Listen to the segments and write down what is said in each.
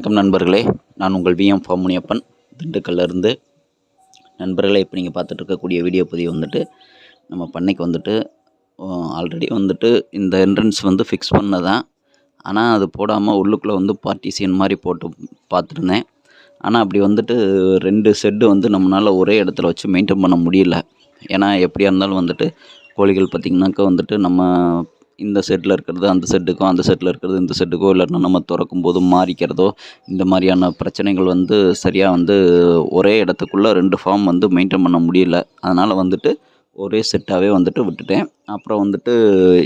வணக்கம் நண்பர்களே. நான் உங்கள் விஎம் ஃபாமுனியப்பன் திண்டுக்கல்லிருந்து. நண்பர்களே இப்போ நீங்கள் பார்த்துட்டு இருக்கக்கூடிய வீடியோ பதிவு வந்துட்டு நம்ம பண்ணைக்கு வந்துட்டு ஆல்ரெடி வந்துட்டு இந்த என்ட்ரன்ஸ் வந்து ஃபிக்ஸ் பண்ணதான். ஆனால் அது போடாமல் உள்ளுக்குள்ளே வந்து பார்ட்டிசியன் மாதிரி போட்டு பார்த்துருந்தேன். ஆனால் அப்படி வந்துட்டு ரெண்டு செட்டு வந்து நம்மளால் ஒரே இடத்துல வச்சு மெயின்டைன் பண்ண முடியல. ஏன்னா எப்படியா இருந்தாலும் வந்துட்டு கோழிகள் பார்த்திங்கனாக்கா வந்துட்டு நம்ம இந்த செட்டில் இருக்கிறது அந்த செட்டுக்கும் அந்த செட்டில் இருக்கிறது இந்த செட்டுக்கோ இல்லைன்னா நம்ம திறக்கும் போது மாறிக்கிறதோ இந்த மாதிரியான பிரச்சனைகள் வந்து சரியாக வந்து ஒரே இடத்துக்குள்ளே ரெண்டு ஃபார்ம் வந்து மெயின்டைன் பண்ண முடியல. அதனால் வந்துட்டு ஒரே செட்டாகவே வந்துட்டு விட்டுட்டேன். அப்புறம் வந்துட்டு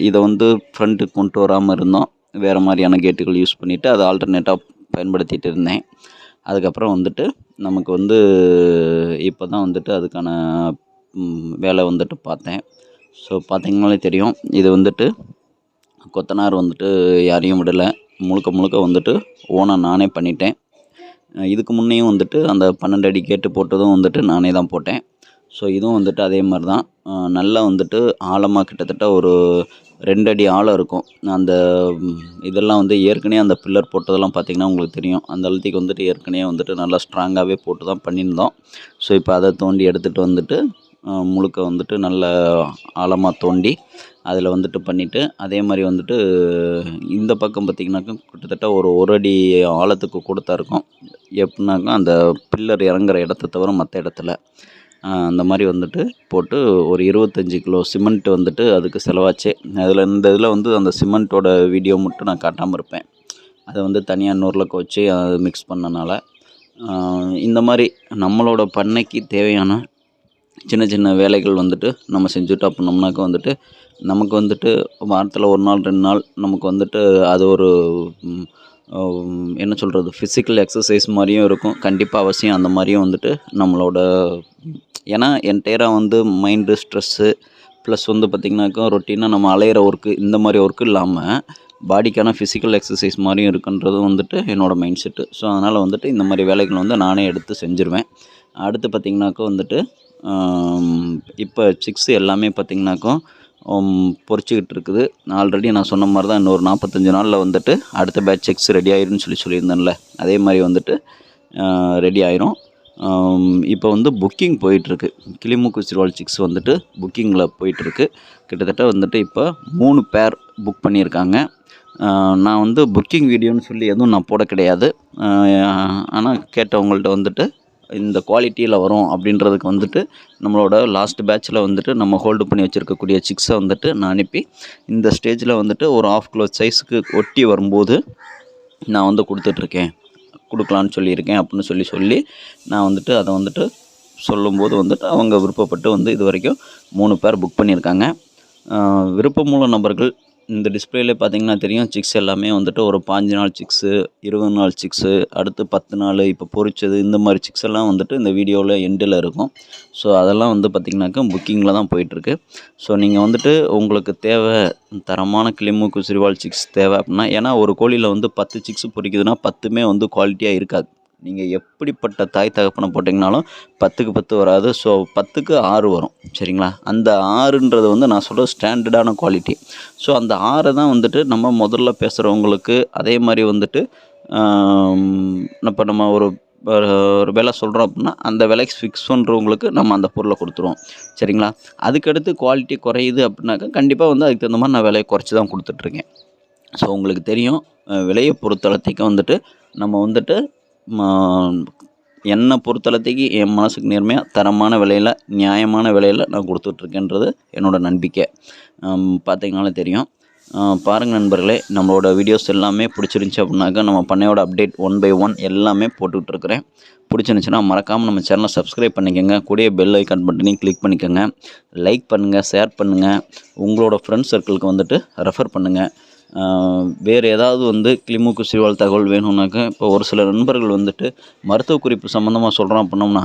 இதை வந்து ஃப்ரண்ட்டுக்கு கொண்டு வராமல் இருந்தோம். வேறு மாதிரியான கேட்டுகள் யூஸ் பண்ணிவிட்டு அதை ஆல்டர்னேட்டாக பயன்படுத்திட்டு இருந்தேன். அதுக்கப்புறம் வந்துட்டு நமக்கு வந்து இப்போ தான் வந்துட்டு அதுக்கான வேலை வந்துட்டு பார்த்தேன். ஸோ பார்த்தீங்கனாலே தெரியும். இது வந்துட்டு கொத்தனார் வந்துட்டு யாரையும் விடலை. முழுக்க முழுக்க வந்துட்டு ஓனாக நானே பண்ணிட்டேன். இதுக்கு முன்னையும் வந்துட்டு அந்த பன்னெண்டு அடி கேட்டு போட்டதும் வந்துட்டு நானே தான் போட்டேன். ஸோ இதுவும் வந்துட்டு அதே மாதிரி தான். நல்லா வந்துட்டு ஆழமாக கிட்டத்தட்ட ஒரு ரெண்டு அடி ஆழம் இருக்கும். அந்த இதெல்லாம் வந்து ஏற்கனவே அந்த பில்லர் போட்டதெல்லாம் பார்த்திங்கன்னா உங்களுக்கு தெரியும். அந்த அழுத்திக்கு வந்துட்டு ஏற்கனவே வந்துட்டு நல்லா ஸ்ட்ராங்காகவே போட்டு தான் பண்ணியிருந்தோம். ஸோ இப்போ அதை தோண்டி எடுத்துகிட்டு வந்துட்டு முழுக்க வந்துட்டு நல்ல ஆழமாக தோண்டி அதில் வந்துட்டு பண்ணிவிட்டு அதே மாதிரி வந்துட்டு இந்த பக்கம் பார்த்திங்கனாக்கா கிட்டத்தட்ட ஒரு ஒரு அடி ஆழத்துக்கு கொடுத்தா இருக்கும். எப்படின்னாக்கா அந்த பில்லர் இறங்குற இடத்த தவிர மற்ற இடத்துல. அந்த மாதிரி வந்துட்டு போட்டு ஒரு இருபத்தஞ்சி கிலோ சிமெண்ட் வந்துட்டு அதுக்கு செலவாச்சு. அதில் இந்த இதில் வந்து அந்த சிமெண்ட்டோட வீடியோ மட்டும் நான் காட்டாமல் இருப்பேன். அதை வந்து தனியாக நூறுலக்க வச்சு அதை மிக்ஸ் பண்ணனால. இந்த மாதிரி நம்மளோட பண்ணைக்கு தேவையான சின்ன சின்ன வேலைகள் வந்துட்டு நம்ம செஞ்சுட்டு அப்படின்னோம்னாக்கா வந்துட்டு நமக்கு வந்துட்டு வாரத்தில் ஒரு நாள் ரெண்டு நாள் நமக்கு வந்துட்டு அது ஒரு என்ன சொல்கிறது ஃபிசிக்கல் எக்ஸசைஸ் மாதிரியும் இருக்கும். கண்டிப்பாக அவசியம் அந்த மாதிரியும் வந்துட்டு நம்மளோட ஏன்னா என்டையராக வந்து மைண்டு ஸ்ட்ரெஸ்ஸு ப்ளஸ் வந்து பார்த்திங்கனாக்கா ரொட்டீனாக நம்ம அலையிற ஒர்க்கு இந்த மாதிரி ஒர்க்கு இல்லாமல் பாடிக்கான ஃபிசிக்கல் எக்ஸசைஸ் மாதிரியும் இருக்குன்றது வந்துட்டு என்னோடய மைண்ட் செட்டு ஸோ அதனால் வந்துட்டு இந்த மாதிரி வேலைகள் வந்து நானே எடுத்து செஞ்சுருவேன். அடுத்து பார்த்திங்கனாக்கா வந்துட்டு இப்போ சிக்ஸ் எல்லாமே பார்த்திங்கனாக்கா பொறிச்சிக்கிட்டு இருக்குது. ஆல்ரெடி நான் சொன்ன மாதிரி தான் இன்னொரு நாற்பத்தஞ்சு நாளில் வந்துட்டு அடுத்த பேட்ச் சிக்ஸ் ரெடி ஆயிரும்னு சொல்லி சொல்லியிருந்தேன்ல. அதே மாதிரி வந்துட்டு ரெடி ஆயிரும். இப்போ வந்து புக்கிங் போயிட்டுருக்கு. கிளிமுக்கு சிறுவால் சிக்ஸ் வந்துட்டு புக்கிங்கில் போயிட்டுருக்கு. கிட்டத்தட்ட வந்துட்டு இப்போ மூணு பேர் புக் பண்ணியிருக்காங்க. நான் வந்து புக்கிங் வீடியோன்னு சொல்லி எதுவும் நான் போட கிடையாது. ஆனால் கேட்டவங்கள்ட்ட வந்துட்டு இந்த குவாலிட்டியில் வரும் அப்படின்றதுக்கு வந்துட்டு நம்மளோட லாஸ்ட் பேட்ச்சில் வந்துட்டு நம்ம ஹோல்டு பண்ணி வச்சுருக்கக்கூடிய சிக்ஸை வந்துட்டு நான் அனுப்பி இந்த ஸ்டேஜில் வந்துட்டு ஒரு ஆஃப் கிலோ சைஸுக்கு ஒட்டி வரும்போது நான் வந்து கொடுத்துட்ருக்கேன். கொடுக்கலான்னு சொல்லியிருக்கேன் அப்படின்னு சொல்லி சொல்லி நான் வந்துட்டு அதை வந்துட்டு சொல்லும்போது வந்துட்டு அவங்க விருப்பப்பட்டு வந்து இது வரைக்கும் மூணு பேர் புக் பண்ணியிருக்காங்க. விருப்பமுள்ள நபர்கள் இந்த டிஸ்பிளேல பார்த்தீங்கன்னா தெரியும் சிக்ஸ் எல்லாமே வந்துட்டு ஒரு பாஞ்சு நாள் சிக்ஸு இருபது நாள் சிக்ஸு அடுத்து பத்து நாள் இப்போ பொறிச்சது இந்த மாதிரி சிக்ஸ் எல்லாம் வந்துட்டு இந்த வீடியோவில் எண்டில் இருக்கும். ஸோ அதெல்லாம் வந்து பார்த்திங்கனாக்கா புக்கிங்கில் தான் போயிட்டுருக்கு. ஸோ நீங்கள் வந்துட்டு உங்களுக்கு தேவை தரமான கிளிமூக்கு சிறுவாள் சிக்ஸ் தேவை அப்படின்னா ஏன்னா ஒரு கோழியில் வந்து பத்து சிக்ஸ் பொரிக்குதுன்னா பத்துமே வந்து குவாலிட்டியாக இருக்காது. நீங்கள் எப்படிப்பட்ட தாய் தகப்பனை போட்டிங்கனாலும் பத்துக்கு பத்து வராது. ஸோ பத்துக்கு ஆறு வரும். சரிங்களா? அந்த ஆறுன்றது வந்து நான் சொல்கிற ஸ்டாண்டர்டான குவாலிட்டி ஸோ அந்த ஆறை தான் வந்துட்டு நம்ம முதல்ல பேசுகிறவங்களுக்கு அதே மாதிரி வந்துட்டு இப்போ நம்ம ஒரு ஒரு விலை சொல்கிறோம் அப்படின்னா அந்த விலைக்கு ஃபிக்ஸ் பண்ணுறவங்களுக்கு நம்ம அந்த பொருளை கொடுத்துருவோம். சரிங்களா? அதுக்கடுத்து குவாலிட்டி குறையுது அப்படின்னாக்கா கண்டிப்பாக வந்து அதுக்கு தகுந்த மாதிரி நான் விலையை குறைச்சி தான் கொடுத்துட்ருக்கேன் ஸோ உங்களுக்கு தெரியும் விலையை பொறுத்தளத்துக்கு வந்துட்டு நம்ம வந்துட்டு என்னை பொறுத்தளத்துக்கு என் மனசுக்கு நேர்மையாக தரமான விலையில் நியாயமான விலையில் நான் கொடுத்துட்ருக்கேன்றது என்னோட நம்பிக்கை. பார்த்தீங்கனாலே தெரியும். பாருங்கள் நண்பர்களே நம்மளோட வீடியோஸ் எல்லாமே பிடிச்சிருந்துச்சி அப்படின்னாக்கா நம்ம பண்ணையோட அப்டேட் ஒன் பை ஒன் எல்லாமே போட்டுட்ருக்குறேன் பிடிச்சிருந்துச்சின்னா மறக்காமல் நம்ம சேனலை சப்ஸ்கிரைப் பண்ணிக்கோங்க. கூடிய பெல் ஐக்கான் பட்டனையும் கிளிக் பண்ணிக்கோங்க. லைக் பண்ணுங்கள் ஷேர் பண்ணுங்கள் உங்களோட ஃப்ரெண்ட்ஸ் சர்க்கிளுக்கு வந்துட்டு ரெஃபர் பண்ணுங்கள் வேறு ஏதாவது வந்து கிளிமூக்கு சிறுவாள் தகவல் வேணும்னாக்கா இப்போ ஒரு சில நண்பர்கள் வந்துட்டு மருத்துவ குறிப்பு சம்மந்தமாக சொல்கிறோம் அப்படின்னோம்னா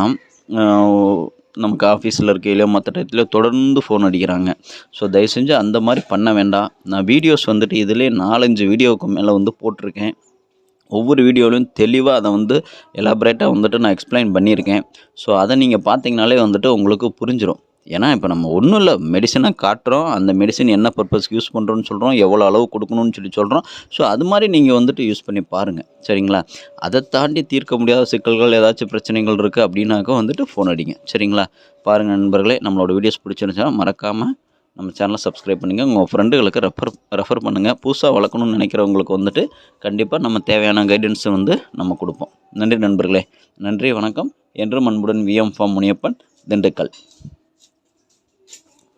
நமக்கு ஆஃபீஸில் இருக்கையிலையோ மற்ற டயத்துலையோ தொடர்ந்து ஃபோன் அடிக்கிறாங்க. ஸோ தயவு செஞ்சு அந்த மாதிரி பண்ண வேண்டாம். நான் வீடியோஸ் வந்துட்டு இதிலே நாலஞ்சு வீடியோவுக்கு மேலே வந்து போட்டிருக்கேன். ஒவ்வொரு வீடியோலையும் தெளிவாக அதை வந்து எலாபரேட்டாக வந்துட்டு நான் எக்ஸ்பிளைன் பண்ணியிருக்கேன். ஸோ அதை நீங்கள் பார்த்தீங்கனாலே வந்துட்டு உங்களுக்கு புரிஞ்சிடும் ஏன்னா இப்போ நம்ம ஒன்றும் இல்லை. மெடிசனாக காட்டுறோம். அந்த மெடிசன் என்ன பர்பஸ்க்கு யூஸ் பண்ணுறோன்னு சொல்கிறோம் எவ்வளோ அளவு கொடுக்கணும்னு சொல்லி சொல்கிறோம் ஸோ அது மாதிரி நீங்கள் வந்துட்டு யூஸ் பண்ணி பாருங்கள் சரிங்களா? அதை தாண்டி தீர்க்க முடியாத சிக்கல்கள் ஏதாச்சும் பிரச்சனைகள் இருக்குது அப்படின்னாக்கா வந்துட்டு ஃபோன் அடிங்க. சரிங்களா? பாருங்கள் நண்பர்களே நம்மளோட வீடியோஸ் பிடிச்சிருந்துச்சுன்னா மறக்காமல் நம்ம சேனலை சப்ஸ்கிரைப் பண்ணுங்கள் உங்கள் ஃப்ரெண்டுகளுக்கு ரெஃபர் ரெஃபர் பண்ணுங்கள் புதுசாக வளர்க்கணும்னு நினைக்கிறவங்களுக்கு வந்துட்டு கண்டிப்பாக நம்ம தேவையான கைடன்ஸை வந்து நம்ம கொடுப்போம். நன்றி நண்பர்களே. நன்றி வணக்கம். என்றும் அன்புடன் விஎம் ஃபார்ம் முனியப்பன் திண்டுக்கல்.